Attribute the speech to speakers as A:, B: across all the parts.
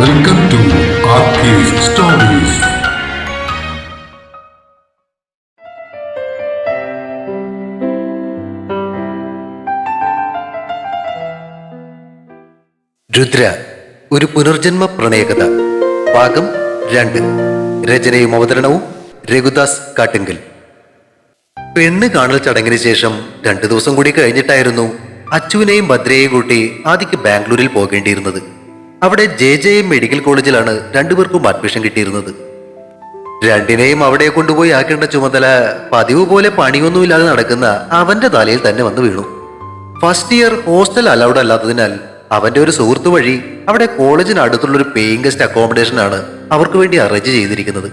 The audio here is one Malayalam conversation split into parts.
A: Welcome ടു സ്റ്റോറീസ്
B: രുദ്ര ഒരു പുനർജന്മ പ്രണയകഥ. ഭാഗം രണ്ട്. രചനയും അവതരണവും രഘുദാസ് കാട്ടിങ്കൽ. പെണ്ണ് കാണൽ ചടങ്ങിന് ശേഷം രണ്ടു ദിവസം കൂടി കഴിഞ്ഞിട്ടായിരുന്നു അച്ചുവിനെയും ഭദ്രയെയും കൂട്ടി ആദിക്ക് ബാംഗ്ലൂരിൽ പോകേണ്ടിയിരുന്നത്. അവിടെ ജെ ജെ എം മെഡിക്കൽ കോളേജിലാണ് രണ്ടുപേർക്കും അഡ്മിഷൻ കിട്ടിയിരുന്നത്. രണ്ടിനെയും അവിടെ കൊണ്ടുപോയി ആക്കേണ്ട ചുമതല പതിവ് പോലെ പണിയൊന്നുമില്ലാതെ നടക്കുന്ന അവന്റെ തലയിൽ തന്നെ വന്ന് വീണു. ഫസ്റ്റ് ഇയർ ഹോസ്റ്റൽ അലൗഡ് അല്ലാത്തതിനാൽ അവന്റെ ഒരു സുഹൃത്ത് വഴി അവിടെ കോളേജിനടുത്തുള്ള ഒരു പേയിങ് ഗസ്റ്റ് അക്കോമഡേഷൻ ആണ് അവർക്ക് വേണ്ടി അറേഞ്ച് ചെയ്തിരിക്കുന്നത്.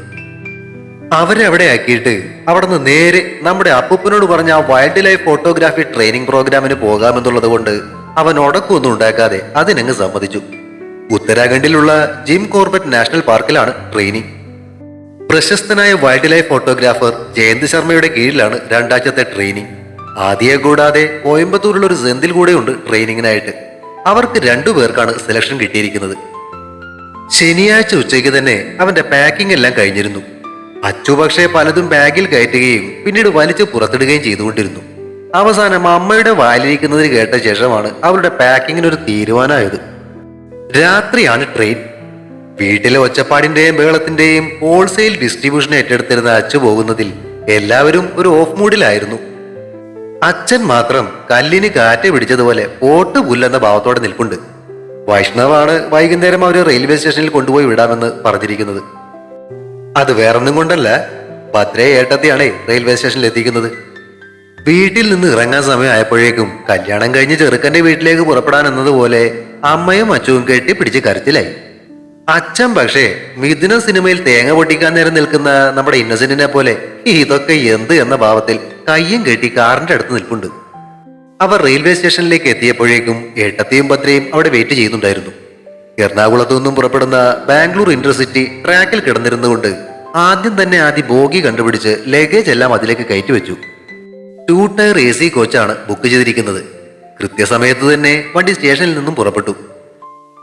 B: അവരെ അവിടെ ആക്കിയിട്ട് അവിടെ നിന്ന് നേരെ നമ്മുടെ അപ്പൂപ്പനോട് പറഞ്ഞ ആ വൈൽഡ് ലൈഫ് ഫോട്ടോഗ്രാഫി ട്രെയിനിങ് പ്രോഗ്രാമിന് പോകാമെന്നുള്ളത് കൊണ്ട് അവൻ ഉടക്കൊന്നും ഉണ്ടാക്കാതെ അതിനങ്ങ് സമ്മതിച്ചു. ഉത്തരാഖണ്ഡിലുള്ള ജിം കോർബറ്റ് നാഷണൽ പാർക്കിലാണ് ട്രെയിനിങ്. പ്രശസ്തനായ വൈൽഡ് ലൈഫ് ഫോട്ടോഗ്രാഫർ ജയന്ത് ശർമ്മയുടെ കീഴിലാണ് രണ്ടാഴ്ചത്തെ ട്രെയിനിങ്. ആദ്യയെ കൂടാതെ കോയമ്പത്തൂരിൽ ഒരു സെന്തിൽ ഉണ്ട് ട്രെയിനിങ്ങിനായിട്ട്. അവർക്ക് രണ്ടു പേർക്കാണ് സെലക്ഷൻ കിട്ടിയിരിക്കുന്നത്. ശനിയാഴ്ച ഉച്ചയ്ക്ക് തന്നെ അവന്റെ പാക്കിംഗ് എല്ലാം കഴിഞ്ഞിരുന്നു. അച്ചു പക്ഷേ പലതും ബാഗിൽ കയറ്റുകയും പിന്നീട് വലിച്ചു പുറത്തിടുകയും ചെയ്തുകൊണ്ടിരുന്നു. അവസാനം അമ്മയുടെ വായിലിരിക്കുന്നത് കേട്ട ശേഷമാണ് അവരുടെ പാക്കിങ്ങിനൊരു തീരുമാനമായത്. രാത്രിയാണ് ട്രെയിൻ. വീട്ടിലെ ഒച്ചപ്പാടിന്റെയും ബഹളത്തിന്റെയും ഹോൾസെയിൽ ഡിസ്ട്രിബ്യൂഷൻ ഏറ്റെടുത്തിരുന്ന അച്ചു പോകുന്നതിൽ എല്ലാവരും ഒരു ഓഫ് മൂഡിലായിരുന്നു അച്ഛൻ മാത്രം കല്ലിന് കാറ്റ് പിടിച്ചതുപോലെ പോട്ട് പുല്ലെന്ന ഭാവത്തോടെ നിൽപ്പുണ്ട്. വൈഷ്ണവാണ് വൈകുന്നേരം അവരെ റെയിൽവേ സ്റ്റേഷനിൽ കൊണ്ടുപോയി വിടാമെന്ന് പറഞ്ഞിരിക്കുന്നത്. അത് വേറൊന്നും കൊണ്ടല്ല ഭദ്രയെ ഏട്ടത്തെയാണ് റെയിൽവേ സ്റ്റേഷനിൽ എത്തിക്കുന്നത്. വീട്ടിൽ നിന്ന് ഇറങ്ങാൻ സമയമായപ്പോഴേക്കും കല്യാണം കഴിഞ്ഞ് ചെറുക്കന്റെ വീട്ടിലേക്ക് പുറപ്പെടാൻ എന്നതുപോലെ അമ്മയും അച്ഛവും കെട്ടി പിടിച്ച് കരച്ചിലായി. അച്ഛൻ പക്ഷേ മിഥുന സിനിമയിൽ തേങ്ങ പൊട്ടിക്കാൻ നേരം നിൽക്കുന്ന നമ്മുടെ ഇന്നസെന്റിനെ പോലെ ഇതൊക്കെ എന്ത് എന്ന ഭാവത്തിൽ കയ്യും കെട്ടി കാറിന്റെ അടുത്ത് നിൽപ്പുണ്ട്. അവർ റെയിൽവേ സ്റ്റേഷനിലേക്ക് എത്തിയപ്പോഴേക്കും ഏട്ടത്തെയും പത്രയും അവിടെ വെയിറ്റ് ചെയ്യുന്നുണ്ടായിരുന്നു. എറണാകുളത്തു നിന്നും പുറപ്പെടുന്ന ബാംഗ്ലൂർ ഇന്റർസിറ്റി ട്രാക്കിൽ കിടന്നിരുന്നുകൊണ്ട് ആദ്യം തന്നെ ആദ്യ ബോഗി കണ്ടുപിടിച്ച് ലഗേജ് എല്ലാം അതിലേക്ക് കയറ്റി വെച്ചു ടൂ ടയർ എ സി കോച്ചാണ് ബുക്ക് ചെയ്തിരിക്കുന്നത്. കൃത്യസമയത്ത് തന്നെ വണ്ടി സ്റ്റേഷനിൽ നിന്നും പുറപ്പെട്ടു.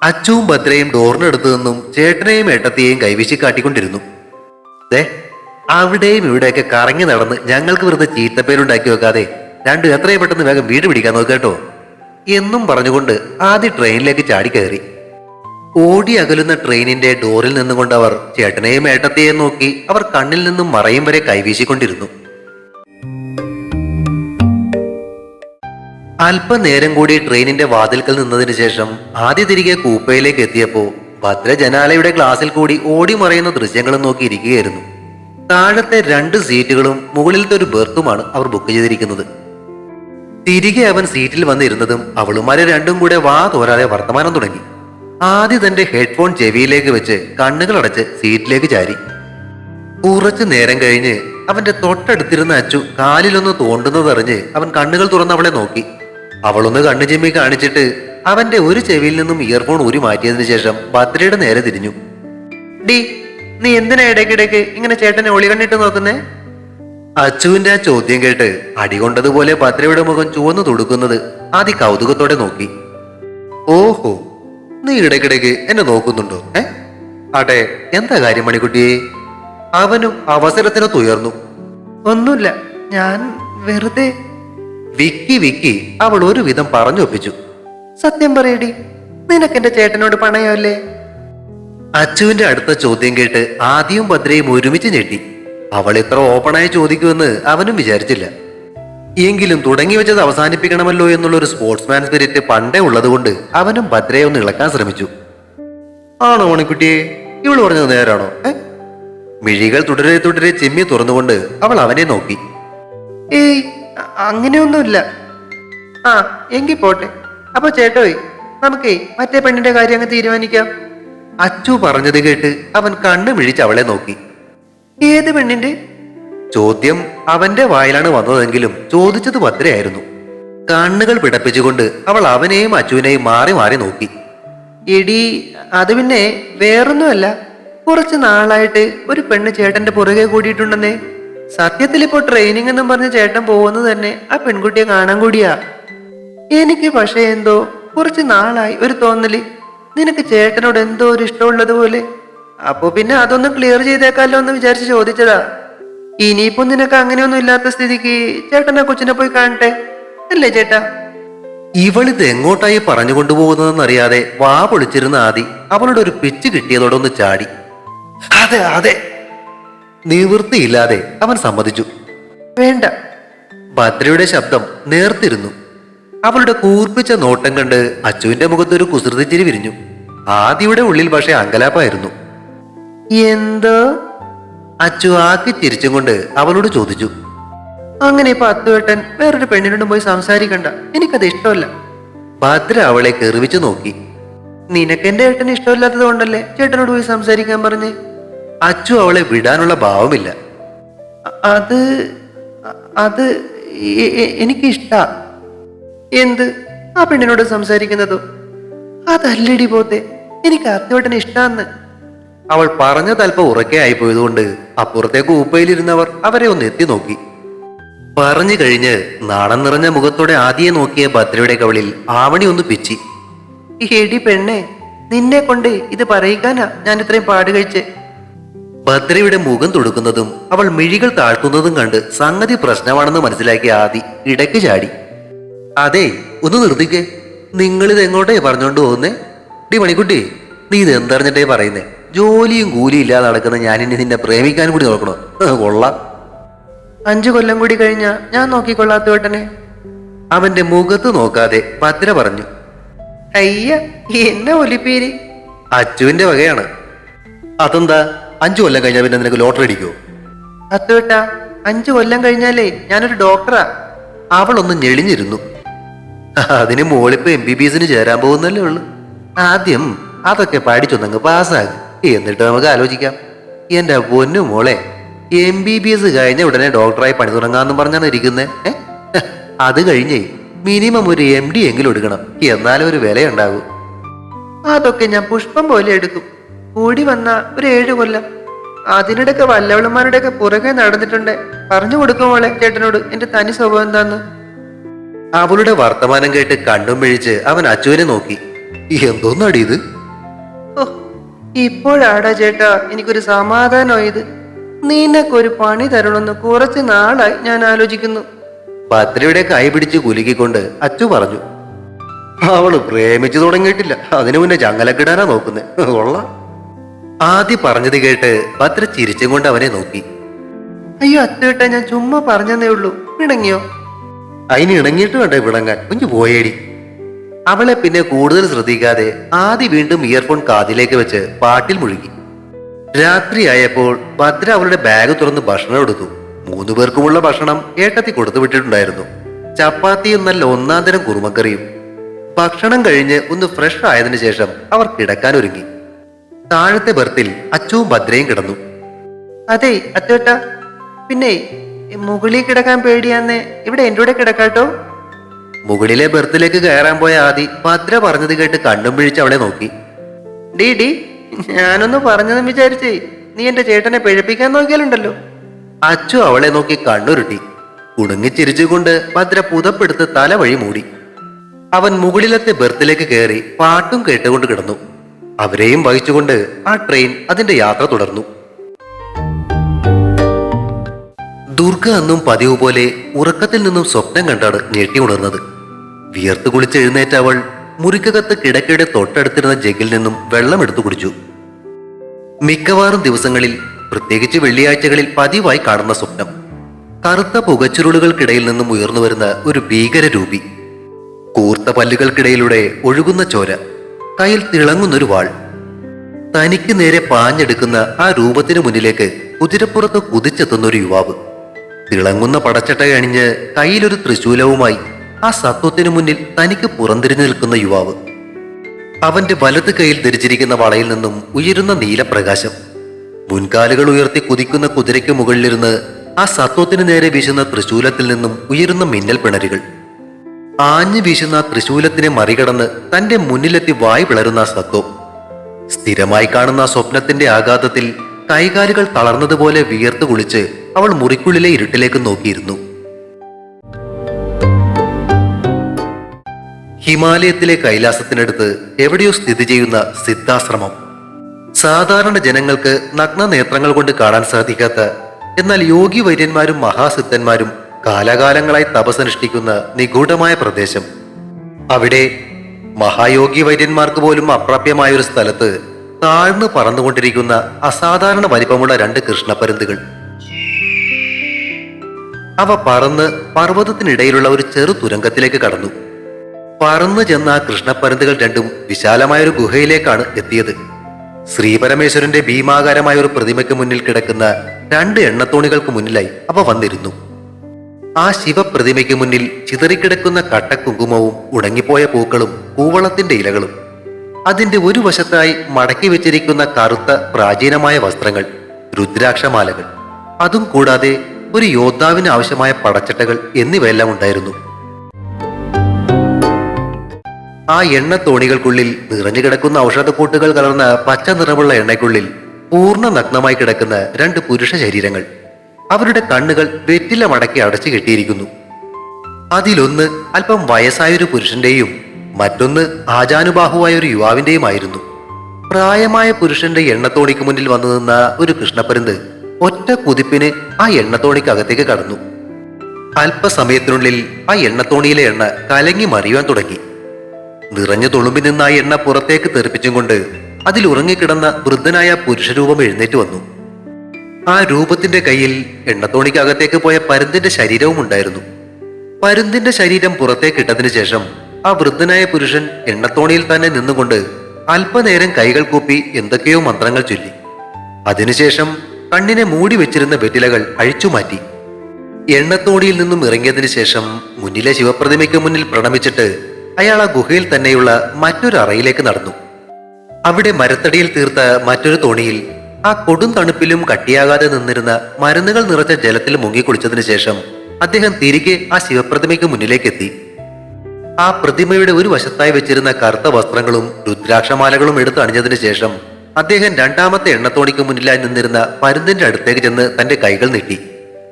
B: അച്ചുവും ഭദ്രയും ഡോറിനടുത്തു നിന്നും ചേട്ടനെയും ഏട്ടത്തെയും കൈവീശി കാട്ടിക്കൊണ്ടിരുന്നു. ദേ അവിടെയും ഇവിടെയൊക്കെ കറങ്ങി നടന്ന് ഞങ്ങൾക്ക് വെറുതെ ചീത്തപ്പേരുണ്ടാക്കി വെക്കാതെ രണ്ടു എത്രയും പെട്ടെന്ന് വേഗം വീട് പിടിക്കാൻ നോക്കുക കേട്ടോ. എന്നും പറഞ്ഞുകൊണ്ട് ആദ്യ ട്രെയിനിലേക്ക് ചാടിക്കയറി. ഓടി അകലുന്ന ട്രെയിനിന്റെ ഡോറിൽ നിന്നുകൊണ്ട് അവർ ചേട്ടനെയും ഏട്ടത്തെയും നോക്കി അവർ കണ്ണിൽ നിന്നും മറയും വരെ കൈവീശിക്കൊണ്ടിരുന്നു. അല്പനേരം കൂടി ട്രെയിനിന്റെ വാതിൽക്കൽ നിന്നതിന് ശേഷം ആദ്യ തിരികെ കൂപ്പയിലേക്ക് എത്തിയപ്പോ ഭദ്ര ജനാലയുടെ ഗ്ലാസിൽ കൂടി ഓടി മറയുന്ന ദൃശ്യങ്ങളും നോക്കി ഇരിക്കുകയായിരുന്നു. താഴത്തെ രണ്ട് സീറ്റുകളും മുകളിലത്തെ ഒരു ബെർത്തുമാണ് അവർ ബുക്ക് ചെയ്തിരിക്കുന്നത്. തിരികെ അവൻ സീറ്റിൽ വന്നിരുന്നതും അവളുമാരെ രണ്ടും കൂടെ വാ തോരാതെ വർത്തമാനം തുടങ്ങി. ആദ്യ തന്റെ ഹെഡ്ഫോൺ ചെവിയിലേക്ക് വെച്ച് കണ്ണുകൾ അടച്ച് സീറ്റിലേക്ക് ചാരി. കുറച്ചു നേരം കഴിഞ്ഞ് അവന്റെ തൊട്ടടുത്തിരുന്ന അച്ചു കാലിലൊന്ന് തോണ്ടുന്നതറിഞ്ഞ് അവൻ കണ്ണുകൾ തുറന്ന് അവളെ നോക്കി. അവളൊന്ന് കണ്ണു ചെമ്മി കാണിച്ചിട്ട് അവന്റെ ഒരു ചെവിയിൽ നിന്നും ഇയർഫോൺ ഊരി മാറ്റിയതിനു ശേഷം ഭദ്രയുടെ നേരെ തിരിഞ്ഞു. ഡി നീ എന്തിനാ ഇടയ്ക്കിടയ്ക്ക് ഇങ്ങനെ ചേട്ടനെ ഒളി കണ്ടിട്ട് നോക്കുന്നേ? അച്ചുവിന്റെ ആ ചോദ്യം കേട്ട് അടികൊണ്ടതുപോലെ ഭദ്രയുടെ മുഖം ചുവന്നു തുടുക്കുന്നത് ആദ്യ കൗതുകത്തോടെ നോക്കി. ഓഹോ നീ ഇടയ്ക്കിടയ്ക്ക് എന്നെ നോക്കുന്നുണ്ടോ? ഏ? ആട്ടെ എന്താ കാര്യം മണിക്കുട്ടിയെ? അവനും അവസരത്തിന് തുയർന്നു ഒന്നുമില്ല ഞാൻ വെറുതെ വിക്കി വിക്കി അവൾ ഒരുവിധം പറഞ്ഞൊപ്പിച്ചു. സത്യം പറയടി നിനക്കെന്റെ ചേട്ടനോട് പണയമല്ലേ? അച്ചുവിന്റെ അടുത്ത ചോദ്യം കേട്ട് ആദ്യവും ഭദ്രയും ഒരുമിച്ച് ഞെട്ടി. അവൾ ഇത്ര ഓപ്പണായി ചോദിക്കുമെന്ന് അവനും വിചാരിച്ചില്ല. എങ്കിലും തുടങ്ങി വെച്ചത് അവസാനിപ്പിക്കണമല്ലോ എന്നുള്ള ഒരു സ്പോർട്സ്മാൻ സ്പിരിറ്റ് പണ്ടേ ഉള്ളതുകൊണ്ട് അവനും ഭദ്രയെ ഒന്ന് ഇളക്കാൻ ശ്രമിച്ചു. ആണോ മണിക്കുട്ടിയെ ഇവൾ പറഞ്ഞത് നേരാണോ? ഏ? മിഴികൾ തുടരെ തുടരെ ചിമ്മി തുറന്നുകൊണ്ട് അവൾ അവനെ നോക്കി. ഏയ് അങ്ങനെയൊന്നുമില്ല. ആ എങ്കിൽ പോട്ടെ. അപ്പൊ ചേട്ടോയ് നമുക്കേ മറ്റേ പെണ്ണിന്റെ കാര്യം അങ്ങ് തീരുമാനിക്കാം. അച്ചു പറഞ്ഞത് കേട്ട് അവൻ കണ്ണു മിഴിച്ച് അവളെ നോക്കി. ഏത് പെണ്ണിന്റെ? ചോദ്യം അവന്റെ വായിലാണ് വന്നതെങ്കിലും ചോദിച്ചത് ഭദ്രയായിരുന്നു കണ്ണുകൾ പിടപ്പിച്ചുകൊണ്ട് അവൾ അവനെയും അച്ചുവിനെയും മാറി മാറി നോക്കി. എടി അത് പിന്നെ വേറൊന്നുമല്ല. കുറച്ച് നാളായിട്ട് ഒരു പെണ്ണ് ചേട്ടന്റെ പുറകെ കൂടിയിട്ടുണ്ടെന്നേ. സത്യത്തിൽ ഇപ്പോ ട്രെയിനിങ് എന്നും പറഞ്ഞ് ചേട്ടൻ പോകുന്നത് തന്നെ ആ പെൺകുട്ടിയെ കാണാൻ കൂടിയാ. എനിക്ക് പക്ഷേ എന്തോ കുറച്ച് നാളായി ഒരു തോന്നൽ.
C: നിനക്ക് ചേട്ടനോട് എന്തോ ഒരു ഇഷ്ടമുള്ളത് പോലെ. അപ്പോ പിന്നെ അതൊന്നും ക്ലിയർ ചെയ്തേക്കാല്ലോ എന്ന് വിചാരിച്ച് ചോദിച്ചതാ. ഇനിയിപ്പോ നിനക്ക് അങ്ങനെയൊന്നും ഇല്ലാത്ത സ്ഥിതിക്ക് ചേട്ടനെ കൊച്ചിനെ പോയി കാണട്ടെ? അല്ലേ ചേട്ടാ?
B: ഇവളിത് എങ്ങോട്ടായി പറഞ്ഞു കൊണ്ടുപോകുന്നതെന്നറിയാതെ വാ പൊളിച്ചിരുന്ന ആദി അവളുടെ ഒരു പിച്ച് കിട്ടിയതോടെ ഒന്ന് ചാടി. അതെ അതെ. നിവൃത്തിയില്ലാതെ അവൻ സമ്മതിച്ചു.
C: വേണ്ട.
B: ഭദ്രയുടെ ശബ്ദം നേർത്തിരുന്നു. അവളുടെ കൂർപ്പിച്ച നോട്ടം കണ്ട് അച്ചുവിന്റെ മുഖത്തൊരു കുസൃതിച്ചിരി വിരിഞ്ഞു. ആദിയുടെ ഉള്ളിൽ പക്ഷേ അങ്കലാപ്പായിരുന്നു.
C: എന്തോ?
B: അച്ചു ആക്കി തിരിച്ചും കൊണ്ട് അവളോട് ചോദിച്ചു.
C: അങ്ങനെ ഇപ്പൊ അത്തുവേട്ടൻ വേറൊരു പെണ്ണിനോടും പോയി സംസാരിക്കണ്ട. എനിക്കത് ഇഷ്ടമല്ല.
B: ഭദ്ര അവളെ കെറിവിച്ചു നോക്കി.
C: നിനക്കെന്റെ ഏട്ടന് ഇഷ്ടമില്ലാത്തത് കൊണ്ടല്ലേ ചേട്ടനോട് പോയി സംസാരിക്കാൻ പറഞ്ഞേ?
B: അച്ചു അവളെ വിടാനുള്ള ഭാവമില്ല.
C: അത് അത് എ- എ- എനിക്ക് ഇഷ്ടാ എന്ത്? ആ പെണ്ണിനോട് സംസാരിക്കുന്നതോ? അതല്ലടി പോത്തെ. എനിക്ക് അത്തുവേട്ടന് ഇഷ്ടാന്ന്.
B: അവൾ പറഞ്ഞ അല്പം ഉറക്കെ ആയിപ്പോയതുകൊണ്ട് അപ്പുറത്തേക്ക് ഊപ്പയിലിരുന്നവർ അവരെ ഒന്ന് എത്തി നോക്കി. പറഞ്ഞു കഴിഞ്ഞ് നാണം നിറഞ്ഞ മുഖത്തോടെ ആദ്യം നോക്കിയ ഭദ്രയുടെ കവളിൽ ആവണി ഒന്ന് പിച്ചി.
C: ഈ എടി പെണ്ണെ നിന്നെ കൊണ്ട് ഇത് പറയിക്കാനാ ഞാൻ ഇത്രയും പാട് കഴിച്ചേ.
B: ഭദ്രയുടെ മുഖം തുടുക്കുന്നതും അവൾ മിഴികൾ താഴ്ത്തുന്നതും കണ്ട് സംഗതി പ്രശ്നമാണെന്ന് മനസ്സിലാക്കി ആദി ഇടയ്ക്ക് ചാടി. അതെ ഒന്ന് നിർത്തിക്കേ. നിങ്ങളിത് എങ്ങോട്ടേ പറഞ്ഞോണ്ട് പോകുന്നേ? ഡി മണിക്കുട്ടി നീ ഇത് എന്തറിഞ്ഞിട്ടേ പറയുന്നേ? ജോലിയും കൂലിയും ഇല്ലാതെ നടക്കുന്ന ഞാൻ ഇനി നിന്നെ പ്രേമിക്കാൻ കൂടി നോക്കണോ? കൊള്ള കൊള്ളാം.
C: അഞ്ചു കൊല്ലം കൂടി കഴിഞ്ഞ ഞാൻ നോക്കിക്കൊള്ളാത്ത വേട്ടനെ
B: അവന്റെ മുഖത്ത് നോക്കാതെ ഭദ്ര പറഞ്ഞു.
C: അയ്യ എന്നെ ഒലിപ്പേര്.
B: അച്ചുവിന്റെ വകയാണ്. അതെന്താ? അഞ്ചു കൊല്ലം കഴിഞ്ഞാൽ പിന്നെ നിനക്ക് ലോട്ടറി അടിക്കുമോ
C: അത്തുവേട്ട അഞ്ചു കൊല്ലം കഴിഞ്ഞാലേ ഞാനൊരു ഡോക്ടറാ.
B: അവളൊന്ന് ഞെളിഞ്ഞിരുന്നു. അതിന് മോളിപ്പോ എം ബി ബി എസിന് ചേരാൻ പോകുന്നല്ലേ ഉള്ളു. ആദ്യം അതൊക്കെ പഠിച്ചൊന്നങ്ങ് പാസ്സാകും എന്നിട്ട് നമുക്ക് ആലോചിക്കാം. എന്റെ പൊന്നു മോളെ എം ബി ബി എസ് കഴിഞ്ഞ ഉടനെ ഡോക്ടറായി പണി തുടങ്ങാന്ന് പറഞ്ഞാണ് ഇരിക്കുന്നേ. അത് കഴിഞ്ഞേ മിനിമം ഒരു എം ഡി എങ്കിലും എടുക്കണം. എന്നാലും ഒരു വിലയുണ്ടാകൂ
C: അതൊക്കെ ഞാൻ പുഷ്പം പോലെ എടുക്കും. കൂടി വന്ന ഒരു ഏഴ് കൊല്ലം. അതിനിടയ്ക്ക് വല്ലവളന്മാരുടെയൊക്കെ പുറകെ നടന്നിട്ടുണ്ട്. പറഞ്ഞു കൊടുക്കും മോളെ ചേട്ടനോട് എന്റെ തനി സ്വഭാവം എന്താന്ന്?
B: അവളുടെ വർത്തമാനം കേട്ട് കണ്ണും മിഴിച്ച് അവൻ അച്ചുവിനെ നോക്കി. എന്തോന്നാടി ഇത്?
C: ഓ ഇപ്പോഴാടാ ചേട്ടാ എനിക്കൊരു സമാധാനമായത് നിനക്കൊരു പണി തരണമെന്ന് കുറച്ച് നാളായി ഞാൻ ആലോചിക്കുന്നു.
B: ഭദ്രയുടെ കൈ പിടിച്ച് കുലുക്കിക്കൊണ്ട് അച്ചു പറഞ്ഞു. അവൾ പ്രേമിച്ചു തുടങ്ങിയിട്ടില്ല. അതിനു മുന്നേ ചങ്ങലക്കിടാനാ നോക്കുന്നേ. കൊള്ളാം. ആദ്യം പറഞ്ഞത് കേട്ട് ഭദ്ര ചിരിച്ചും കൊണ്ട് അവനെ നോക്കി.
C: അയ്യോ അത്തേട്ടാ ഞാൻ ചുമ്മാ പറഞ്ഞതേ ഉള്ളൂ. ഇണങ്ങിയോ?
B: അതിന് ഇണങ്ങിയിട്ട് വേണ്ട വിളങ്ങാൻ. കുഞ്ഞു പോയേടി. അവളെ പിന്നെ കൂടുതൽ ശ്രദ്ധിക്കാതെ ആദ്യ വീണ്ടും ഇയർഫോൺ കാതിലേക്ക് വെച്ച് പാട്ടിൽ മുഴുകി. രാത്രിയായപ്പോൾ ഭദ്ര അവളുടെ ബാഗ് തുറന്ന് ഭക്ഷണം എടുത്തു. മൂന്നു പേർക്കുമുള്ള ഭക്ഷണം ഏട്ടത്തി കൊടുത്തു വിട്ടിട്ടുണ്ടായിരുന്നു. ചപ്പാത്തിയും നല്ല ഒന്നാം തരം കുറുമക്കറിയും. ഭക്ഷണം കഴിഞ്ഞ് ഒന്ന് ഫ്രഷ് ആയതിനു ശേഷം അവർ കിടക്കാൻ ഒരുങ്ങി. താഴത്തെ ബർത്തിൽ അച്ചുവും ഭദ്രയും കിടന്നു.
C: അതെ അത്തുവേട്ട പിന്നെ മുകളിൽ കിടക്കാൻ പേടിയാന്ന്. ഇവിടെ എന്റെ കൂടെ കിടക്കാട്ടോ.
B: മുകളിലെ ബർത്തിലേക്ക് കയറാൻ പോയ ആദി ഭദ്ര പറഞ്ഞത് കേട്ട് കണ്ണും പിഴിച്ച് അവളെ നോക്കി.
C: ഡി ഡി ഞാനൊന്ന് പറഞ്ഞതെന്ന് വിചാരിച്ചേ നീ എന്റെ ചേട്ടനെ പിഴപ്പിക്കാൻ നോക്കിയാലുണ്ടല്ലോ.
B: അച്ചു അവളെ നോക്കി കണ്ണുരുട്ടി. കുടുങ്ങിച്ചിരിച്ചുകൊണ്ട് ഭദ്ര പുതപ്പെടുത്ത് തല വഴി മൂടി. അവൻ മുകളിലത്തെ ബർത്തിലേക്ക് കയറി പാട്ടും കേട്ടുകൊണ്ട് കിടന്നു. അവരെയും വഹിച്ചുകൊണ്ട് ആ ട്രെയിൻ അതിന്റെ യാത്ര തുടർന്നു. ദുർഗ അന്നും പതിവ് പോലെ ഉറക്കത്തിൽ നിന്നും സ്വപ്നം കണ്ടാണ് ഞെട്ടി ഉണർന്നത്. വിയർത്ത് കുളിച്ച് എഴുന്നേറ്റ അവൾ മുറിക്കകത്ത് കിടക്കയുടെ തൊട്ടടുത്തിരുന്ന ജഗിൽ നിന്നും വെള്ളം എടുത്തു കുടിച്ചു. മിക്കവാറും ദിവസങ്ങളിൽ പ്രത്യേകിച്ച് വെള്ളിയാഴ്ചകളിൽ പതിവായി കാണുന്ന സ്വപ്നം. കറുത്ത പുകച്ചുരുളുകൾക്കിടയിൽ നിന്നും ഉയർന്നു വരുന്ന ഒരു ഭീകര രൂപി കൂർത്ത പല്ലുകൾക്കിടയിലൂടെ ഒഴുകുന്ന ചോര. കയ്യിൽ തിളങ്ങുന്നൊരു വാൾ. തനിക്ക് നേരെ പാഞ്ഞെടുക്കുന്ന ആ രൂപത്തിനു മുന്നിലേക്ക് കുതിരപ്പുറത്ത് കുതിച്ചെത്തുന്ന ഒരു യുവാവ്. തിളങ്ങുന്ന പടച്ചട്ട അണിഞ്ഞ് കയ്യിലൊരു തൃശൂലവുമായി ആ സത്വത്തിനു മുന്നിൽ തനിക്ക് പുറന്തിരിഞ്ഞു നിൽക്കുന്ന യുവാവ്. അവന്റെ വലത് കൈയിൽ ധരിച്ചിരിക്കുന്ന വളയിൽ നിന്നും ഉയരുന്ന നീലപ്രകാശം. മുൻകാലുകൾ ഉയർത്തി കുതിക്കുന്ന കുതിരയ്ക്ക് മുകളിലിരുന്ന് ആ സത്വത്തിന് നേരെ വീശുന്ന തൃശൂലത്തിൽ നിന്നും ഉയരുന്ന മിന്നൽ പിണരുകൾ. ആഞ്ഞു വീശുന്ന ത്രിശൂലത്തിനെ മറികടന്ന് തന്റെ മുന്നിലെത്തി വായി പിളരുന്ന സത്വം. സ്ഥിരമായി കാണുന്ന സ്വപ്നത്തിന്റെ ആഘാതത്തിൽ കൈകാലുകൾ തളർന്നതുപോലെ വിയർത്തു കുളിച്ച് അവൾ മുറിക്കുള്ളിലെ ഇരുട്ടിലേക്ക് നോക്കിയിരുന്നു. ഹിമാലയത്തിലെ കൈലാസത്തിനടുത്ത് എവിടെയോ സ്ഥിതി ചെയ്യുന്ന സിദ്ധാശ്രമം. സാധാരണ ജനങ്ങൾക്ക് നഗ്ന നേത്രങ്ങൾ കൊണ്ട് കാണാൻ സാധിക്കാത്ത എന്നാൽ യോഗി വൈര്യന്മാരും മഹാസിദ്ധന്മാരും കാലാകാലങ്ങളായി തപസനുഷ്ഠിക്കുന്ന നിഗൂഢമായ പ്രദേശം. അവിടെ മഹായോഗി വൈദ്യന്മാർക്ക് പോലും അപ്രാപ്യമായ ഒരു സ്ഥലത്ത് താഴ്ന്നു പറന്നുകൊണ്ടിരിക്കുന്ന അസാധാരണ വലിപ്പമുള്ള രണ്ട് കൃഷ്ണപരുന്തുകൾ. അവ പറന്ന് പർവതത്തിനിടയിലുള്ള ഒരു ചെറു തുരങ്കത്തിലേക്ക് കടന്നു. പറന്നു ചെന്ന ആ കൃഷ്ണപ്പരുന്തുകൾ രണ്ടും വിശാലമായ ഒരു ഗുഹയിലേക്കാണ് എത്തിയത്. ശ്രീപരമേശ്വരന്റെ ഭീമാകാരമായ ഒരു പ്രതിമയ്ക്ക് മുന്നിൽ കിടക്കുന്ന രണ്ട് എണ്ണത്തോണികൾക്ക് മുന്നിലായി അവ വന്നിരുന്നു. ആ ശിവപ്രതിമയ്ക്ക് മുന്നിൽ ചിതറിക്കിടക്കുന്ന കട്ടക്കുങ്കുമവും ഉണങ്ങിപ്പോയ പൂക്കളും കൂവളത്തിന്റെ ഇലകളും. അതിന്റെ ഒരു വശത്തായി മടക്കി വെച്ചിരിക്കുന്ന കറുത്ത പ്രാചീനമായ വസ്ത്രങ്ങൾ രുദ്രാക്ഷമാലകൾ. അതും കൂടാതെ ഒരു യോദ്ധാവിന് ആവശ്യമായ പടച്ചട്ടകൾ എന്നിവയെല്ലാം ഉണ്ടായിരുന്നു. ആ എണ്ണ തോണികൾക്കുള്ളിൽ നിറഞ്ഞു കിടക്കുന്ന ഔഷധക്കൂട്ടുകൾ കലർന്ന പച്ച നിറമുള്ള എണ്ണയ്ക്കുള്ളിൽ പൂർണ നഗ്നമായി കിടക്കുന്ന രണ്ട് പുരുഷ ശരീരങ്ങൾ. അവരുടെ കണ്ണുകൾ വെറ്റില മടക്കി അടച്ചു കെട്ടിയിരിക്കുന്നു. അതിലൊന്ന് അല്പം വയസ്സായൊരു പുരുഷന്റെയും മറ്റൊന്ന് ആജാനുബാഹുവായ ഒരു യുവാവിന്റെയുമായിരുന്നു. പ്രായമായ പുരുഷന്റെ എണ്ണത്തോണിക്ക് മുന്നിൽ വന്നു നിന്ന ഒരു കൃഷ്ണപ്പരുന്ത് ഒറ്റ കുതിപ്പിന് ആ എണ്ണത്തോണിക്ക് അകത്തേക്ക് കടന്നു. അല്പസമയത്തിനുള്ളിൽ ആ എണ്ണത്തോണിയിലെ എണ്ണ കലങ്ങി മറിയുവാൻ തുടങ്ങി. നിറഞ്ഞു തുളുമ്പി നിന്ന ആ എണ്ണ പുറത്തേക്ക് തെറിപ്പിച്ചും കൊണ്ട് അതിൽ ഉറങ്ങിക്കിടന്ന വൃദ്ധനായ പുരുഷരൂപം എഴുന്നേറ്റ് വന്നു. ആ രൂപത്തിന്റെ കയ്യിൽ എണ്ണത്തോണിക്കകത്തേക്ക് പോയ പരുന്തിന്റെ ശരീരവും ഉണ്ടായിരുന്നു. പരുന്തിന്റെ ശരീരം പുറത്തേക്ക് ഇട്ടതിനു ശേഷം ആ വൃദ്ധനായ പുരുഷൻ എണ്ണത്തോണിയിൽ തന്നെ നിന്നുകൊണ്ട് അല്പനേരം കൈകൾ കൂപ്പി എന്തൊക്കെയോ മന്ത്രങ്ങൾ ചൊല്ലി. അതിനുശേഷം കണ്ണിനെ മൂടി വെച്ചിരുന്ന വെറ്റിലകൾ അഴിച്ചുമാറ്റി എണ്ണത്തോണിയിൽ നിന്നും ഇറങ്ങിയതിനു ശേഷം മുന്നിലെ ശിവപ്രതിമയ്ക്ക് മുന്നിൽ പ്രണമിച്ചിട്ട് അയാൾ ആ ഗുഹയിൽ തന്നെയുള്ള മറ്റൊരു അറയിലേക്ക് നടന്നു. അവിടെ മരത്തടിയിൽ തീർത്ത മറ്റൊരു തോണിയിൽ ആ കൊടും തണുപ്പിലും കട്ടിയാകാതെ നിന്നിരുന്ന മരുന്നുകൾ നിറച്ച ജലത്തിൽ മുങ്ങിക്കുളിച്ചതിനു ശേഷം അദ്ദേഹം തിരികെ ആ ശിവപ്രതിമയ്ക്ക് മുന്നിലേക്കെത്തി. ആ പ്രതിമയുടെ ഒരു വശത്തായി വെച്ചിരുന്ന കറുത്ത വസ്ത്രങ്ങളും രുദ്രാക്ഷമാലകളും എടുത്ത് അണിഞ്ഞതിനു ശേഷം അദ്ദേഹം രണ്ടാമത്തെ എണ്ണത്തോണിക്ക് മുന്നിലായി നിന്നിരുന്ന പരുന്തിന്റെ അടുത്തേക്ക് ചെന്ന് തന്റെ കൈകൾ നീട്ടി.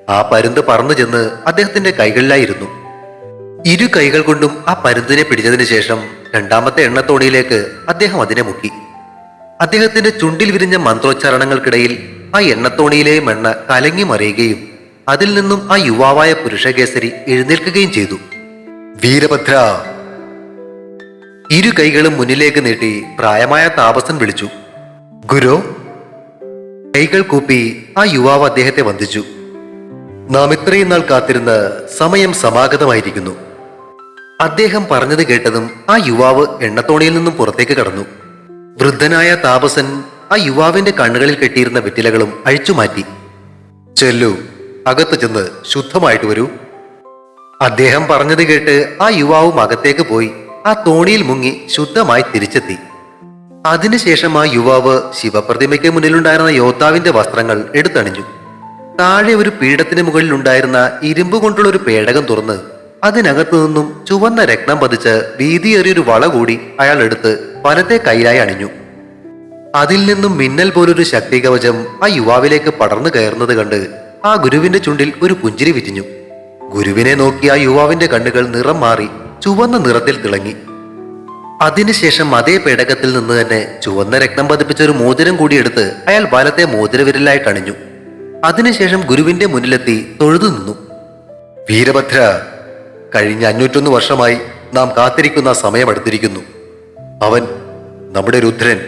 B: ആ പരുന്ത് പറന്നു ചെന്ന് അദ്ദേഹത്തിന്റെ കൈകളിലായിരുന്നു. ഇരു കൈകൾ കൊണ്ടും ആ പരുന്തിനെ പിടിച്ചതിന് ശേഷം രണ്ടാമത്തെ എണ്ണത്തോണിയിലേക്ക് അദ്ദേഹം അതിനെ മുക്കി. അദ്ദേഹത്തിന്റെ ചുണ്ടിൽ വിരിഞ്ഞ മന്ത്രോച്ചാരണങ്ങൾക്കിടയിൽ ആ എണ്ണത്തോണിയിലെ മണ്ണ് കലങ്ങി മറിയുകയും അതിൽ നിന്നും ആ യുവാവായ പുരുഷകേസരി എഴുന്നേൽക്കുകയും ചെയ്തു. വീരഭദ്ര. ഇരു കൈകളും മുന്നിലേക്ക് നീട്ടി പ്രായമായ താപസൻ വിളിച്ചു. ഗുരു. കൈകൾ കൂപ്പി ആ യുവാവ് അദ്ദേഹത്തെ വന്ദിച്ചു. നാം ഇത്രയും നാൾ കാത്തിരുന്ന സമയം സമാഗതമായിരിക്കുന്നു. അദ്ദേഹം പറഞ്ഞത് കേട്ടതും ആ യുവാവ് എണ്ണത്തോണിയിൽ നിന്നും പുറത്തേക്ക് കടന്നു. വൃദ്ധനായ താപസൻ ആ യുവാവിന്റെ കണ്ണുകളിൽ കെട്ടിയിരുന്ന വെറ്റിലകളും അഴിച്ചുമാറ്റി ചെല്ലു അകത്ത് ചെന്ന് ശുദ്ധമായിട്ട് വരൂ. അദ്ദേഹം പറഞ്ഞത് കേട്ട് ആ യുവാവും അകത്തേക്ക് പോയി. ആ തോണിയിൽ മുങ്ങി ശുദ്ധമായി തിരിച്ചെത്തി. അതിനുശേഷം ആ യുവാവ് ശിവപ്രതിമയ്ക്ക് മുന്നിലുണ്ടായിരുന്ന യോദ്ധാവിന്റെ വസ്ത്രങ്ങൾ എടുത്തണിഞ്ഞു. താഴെ ഒരു പീഠത്തിന് മുകളിൽ ഉണ്ടായിരുന്ന ഇരുമ്പ് കൊണ്ടുള്ള ഒരു പേടകം തുറന്ന് അതിനകത്തു നിന്നും ചുവന്ന രക്തം പതിച്ച് വീതിയേറിയൊരു വള കൂടി അയാൾ എടുത്ത് വലത്തെ കൈയിലായി അണിഞ്ഞു. അതിൽ നിന്നും മിന്നൽ പോലൊരു ശക്തി കവചം ആ യുവാവിലേക്ക് പടർന്നു കയറുന്നത് കണ്ട് ആ ഗുരുവിന്റെ ചുണ്ടിൽ ഒരു പുഞ്ചിരി വിരിഞ്ഞു. ഗുരുവിനെ നോക്കി ആ യുവാവിന്റെ കണ്ണുകൾ നിറം മാറി ചുവന്ന നിറത്തിൽ തിളങ്ങി. അതിനുശേഷം അതേ പേടകത്തിൽ നിന്ന് തന്നെ ചുവന്ന രക്തം പതിപ്പിച്ച ഒരു മോതിരം കൂടി എടുത്ത് അയാൾ വലത്തെ മോതിരവിരലായിട്ട് അണിഞ്ഞു അതിനുശേഷം ഗുരുവിന്റെ മുന്നിലെത്തി തൊഴുതു നിന്നു. വീരഭദ്ര കഴിഞ്ഞ അഞ്ഞൂറ്റൊന്ന് വർഷമായി നാം കാത്തിരിക്കുന്ന സമയം അടുത്തിരിക്കുന്നു. അവൻ നമ്മുടെ രുദ്രൻ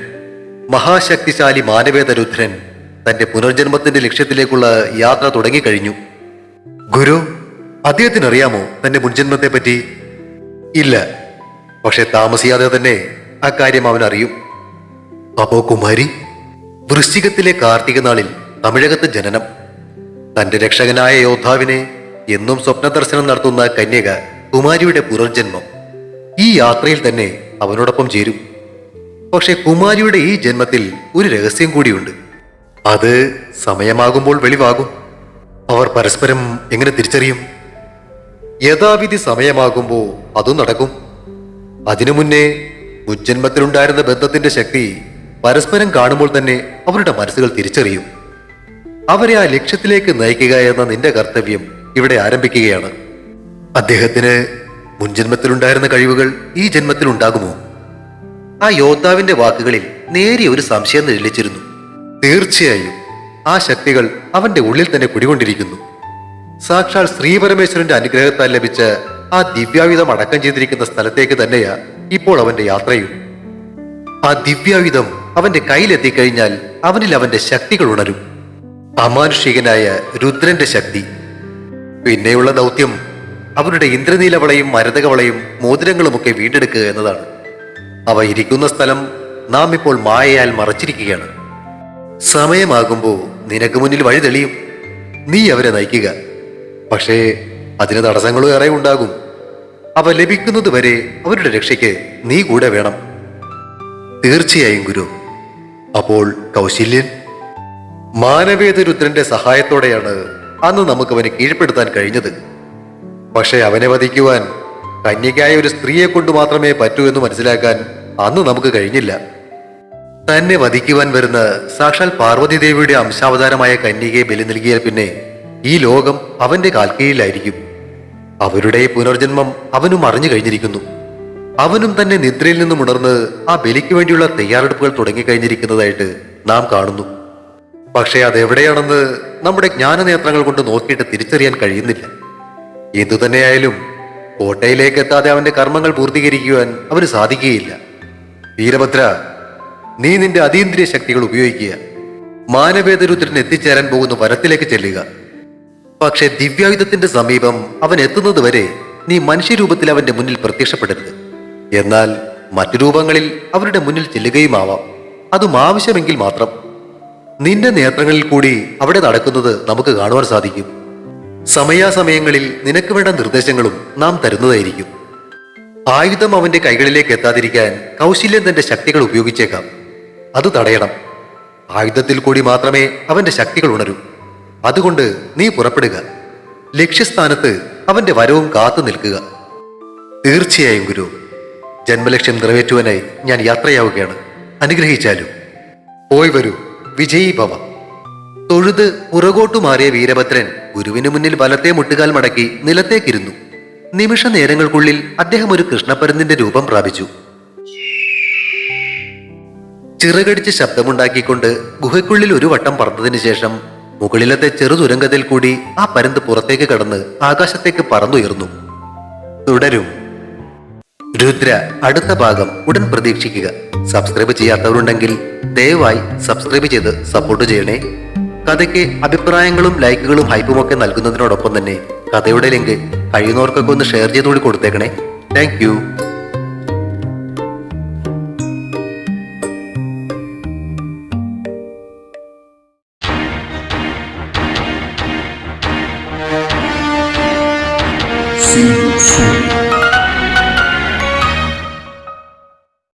B: മഹാശക്തിശാലി മാനവേദ രുദ്രൻ തന്റെ പുനർജന്മത്തിന്റെ ലക്ഷ്യത്തിലേക്കുള്ള യാത്ര തുടങ്ങിക്കഴിഞ്ഞു. ഗുരു അദ്ദേഹത്തിന് അറിയാമോ തന്റെ മുൻജന്മത്തെ പറ്റി ഇല്ല പക്ഷെ താമസിയാതെ തന്നെ അക്കാര്യം അവൻ അറിയും. അപ്പോ കുമാരി വൃശ്ചികത്തിലെ കാർത്തിക നാളിൽ തമിഴകത്ത് ജനനം. തന്റെ രക്ഷകനായ യോദ്ധാവിനെ എന്നും സ്വപ്നദർശനം നടത്തുന്ന കന്യക കുമാരിയുടെ പുനർജന്മം. ഈ യാത്രയിൽ തന്നെ അവനോടൊപ്പം ചേരും. പക്ഷെ കുമാരിയുടെ ഈ ജന്മത്തിൽ ഒരു രഹസ്യം കൂടിയുണ്ട്. അത് സമയമാകുമ്പോൾ വെളിവാകും. അവർ പരസ്പരം എങ്ങനെ തിരിച്ചറിയും? യഥാവിധി സമയമാകുമ്പോൾ അതും നടക്കും. അതിനു മുന്നേ മുജ്ജന്മത്തിലുണ്ടായിരുന്ന ബന്ധത്തിന്റെ ശക്തി പരസ്പരം കാണുമ്പോൾ തന്നെ അവരുടെ മനസ്സുകൾ തിരിച്ചറിയും. അവരെ ആ ലക്ഷ്യത്തിലേക്ക് നയിക്കുക എന്ന നിന്റെ കർത്തവ്യം ഇവിടെ ആരംഭിക്കുകയാണ്. അദ്ദേഹത്തിന് മുൻജന്മത്തിലുണ്ടായിരുന്ന കഴിവുകൾ ഈ ജന്മത്തിൽ ഉണ്ടാകുമോ ആ യോദ്ധാവിന്റെ വാക്കുകളിൽ നേരിയ ഒരു സംശയം നിഴലിച്ചിരുന്നു. തീർച്ചയായും ആ ശക്തികൾ അവന്റെ ഉള്ളിൽ തന്നെ കുടികൊണ്ടിരിക്കുന്നു. സാക്ഷാൽ ശ്രീപരമേശ്വരന്റെ അനുഗ്രഹത്താൽ ലഭിച്ച ആ ദിവ്യായുധം അടക്കം ചെയ്തിരിക്കുന്ന സ്ഥലത്തേക്ക് തന്നെയാ ഇപ്പോൾ അവന്റെ യാത്രയും. ആ ദിവ്യായുധം അവന്റെ കയ്യിലെത്തിക്കഴിഞ്ഞാൽ അവനിൽ അവന്റെ ശക്തികൾ ഉണരും. അമാനുഷികനായ രുദ്രന്റെ ശക്തി. പിന്നെയുള്ള ദൗത്യം അവരുടെ ഇന്ദ്രനീലവളയും മരതകവളയും മോതിരങ്ങളുമൊക്കെ വീണ്ടെടുക്കുക എന്നതാണ്. അവ ഇരിക്കുന്ന സ്ഥലം നാം ഇപ്പോൾ മായയാൽ മറച്ചിരിക്കുകയാണ്. സമയമാകുമ്പോൾ നിനക്ക് മുന്നിൽ വഴി തെളിയും. നീ അവരെ നയിക്കുക. പക്ഷേ അതിന് തടസ്സങ്ങളും ഏറെ ഉണ്ടാകും. അവ ലഭിക്കുന്നത് വരെ അവരുടെ രക്ഷയ്ക്ക് നീ കൂടെ വേണം. തീർച്ചയായും ഗുരു. അപ്പോൾ കൗശല്യൻ? മാനവേദരുദ്രന്റെ സഹായത്തോടെയാണ് അന്ന് നമുക്ക് അവനെ കീഴ്പ്പെടുത്താൻ കഴിഞ്ഞത്. പക്ഷെ അവനെ വധിക്കുവാൻ കന്യകായ ഒരു സ്ത്രീയെ കൊണ്ട് മാത്രമേ പറ്റൂ എന്ന് മനസ്സിലാക്കാൻ അന്ന് നമുക്ക് കഴിഞ്ഞില്ല. തന്നെ വധിക്കുവാൻ വരുന്ന സാക്ഷാൽ പാർവതി ദേവിയുടെ അംശാവതാരമായ കന്യകയെ ബലി നൽകിയാൽ പിന്നെ ഈ ലോകം അവന്റെ കാൽക്കീഴിലായിരിക്കും. അവരുടെ പുനർജന്മം അവനും അറിഞ്ഞു കഴിഞ്ഞിരിക്കുന്നു. അവനും തന്നെ നിദ്രയിൽ നിന്നും ഉണർന്ന് ആ ബലിക്ക് വേണ്ടിയുള്ള തയ്യാറെടുപ്പുകൾ തുടങ്ങിക്കഴിഞ്ഞിരിക്കുന്നതായിട്ട് നാം കാണുന്നു. പക്ഷേ അതെവിടെയാണെന്ന് നമ്മുടെ ജ്ഞാനനേത്രങ്ങൾ കൊണ്ട് നോക്കിയിട്ട് തിരിച്ചറിയാൻ കഴിയുന്നില്ല. എന്തുതന്നെയായാലും കോട്ടയിലേക്ക് എത്താതെ അവന്റെ കർമ്മങ്ങൾ പൂർത്തീകരിക്കുവാൻ അവന് സാധിക്കുകയില്ല. വീരഭദ്ര നീ നിന്റെ അതീന്ദ്രിയ ശക്തികൾ ഉപയോഗിക്കുക. മാനവേദരുദ്രൻ എത്തിച്ചേരാൻ പോകുന്ന വനത്തിലേക്ക് ചെല്ലുക. പക്ഷെ ദിവ്യായുധത്തിന്റെ സമീപം അവൻ എത്തുന്നത് വരെ നീ മനുഷ്യരൂപത്തിൽ അവന്റെ മുന്നിൽ പ്രത്യക്ഷപ്പെടരുത്. എന്നാൽ മറ്റു രൂപങ്ങളിൽ അവരുടെ മുന്നിൽ ചെല്ലുകയുമാവാം. അതും ആവശ്യമെങ്കിൽ മാത്രം. നിന്റെ നേത്രങ്ങളിൽ കൂടി അവിടെ നടക്കുന്നത് നമുക്ക് കാണുവാൻ സാധിക്കും. സമയാസമയങ്ങളിൽ നിനക്ക് വേണ്ട നിർദ്ദേശങ്ങളും നാം തരുന്നതായിരിക്കും. ആയുധം അവന്റെ കൈകളിലേക്ക് എത്താതിരിക്കാൻ കൗശല്യം തന്റെ ശക്തികൾ ഉപയോഗിച്ചേക്കാം. അത് തടയണം. ആയുധത്തിൽ കൂടി മാത്രമേ അവന്റെ ശക്തികൾ ഉണരൂ. അതുകൊണ്ട് നീ പുറപ്പെടുക. ലക്ഷ്യസ്ഥാനത്ത് അവന്റെ വരവും കാത്തു നിൽക്കുക. തീർച്ചയായും ഗുരു. ജന്മലക്ഷ്യം നിറവേറ്റുവാനായി ഞാൻ യാത്രയാവുകയാണ്. അനുഗ്രഹിച്ചാലും. പോയി വരൂ. വിജയി ഭവ തൊഴുത് പുറകോട്ടു മാറിയ വീരഭദ്രൻ ഗുരുവിനു മുന്നിൽ വലത്തെ മുട്ടുകാൽ മടക്കി നിലത്തേക്കിരുന്നു. നിമിഷ നേരങ്ങൾക്കുള്ളിൽ അദ്ദേഹം ഒരു കൃഷ്ണപരന്തിന്റെ രൂപം പ്രാപിച്ചു. ചിറകടിച്ച് ശബ്ദമുണ്ടാക്കിക്കൊണ്ട് ഗുഹയ്ക്കുള്ളിൽ ഒരു വട്ടം പറന്നതിന് ശേഷം മുകളിലത്തെ ചെറു ചെറുതുരങ്കത്തിൽ കൂടി ആ പരുന്ത് പുറത്തേക്ക് കടന്ന് ആകാശത്തേക്ക് പറന്നുയർന്നു. തുടരും. രുദ്ര അടുത്ത ഭാഗം ഉടൻ പ്രതീക്ഷിക്കുക. സബ്സ്ക്രൈബ് ചെയ്യാത്തവരുണ്ടെങ്കിൽ ദയവായി സബ്സ്ക്രൈബ് ചെയ്ത് സപ്പോർട്ട് ചെയ്യണേ. കഥയ്ക്ക് അഭിപ്രായങ്ങളും ലൈക്കുകളും ഹൈപ്പും ഒക്കെ നൽകുന്നതിനോടൊപ്പം തന്നെ കഥയുടെ ലിങ്ക് കഴിയുന്നവർക്കൊക്കെ ഒന്ന് ഷെയർ ചെയ്തുകൂടി കൊടുത്തേക്കണേ. താങ്ക്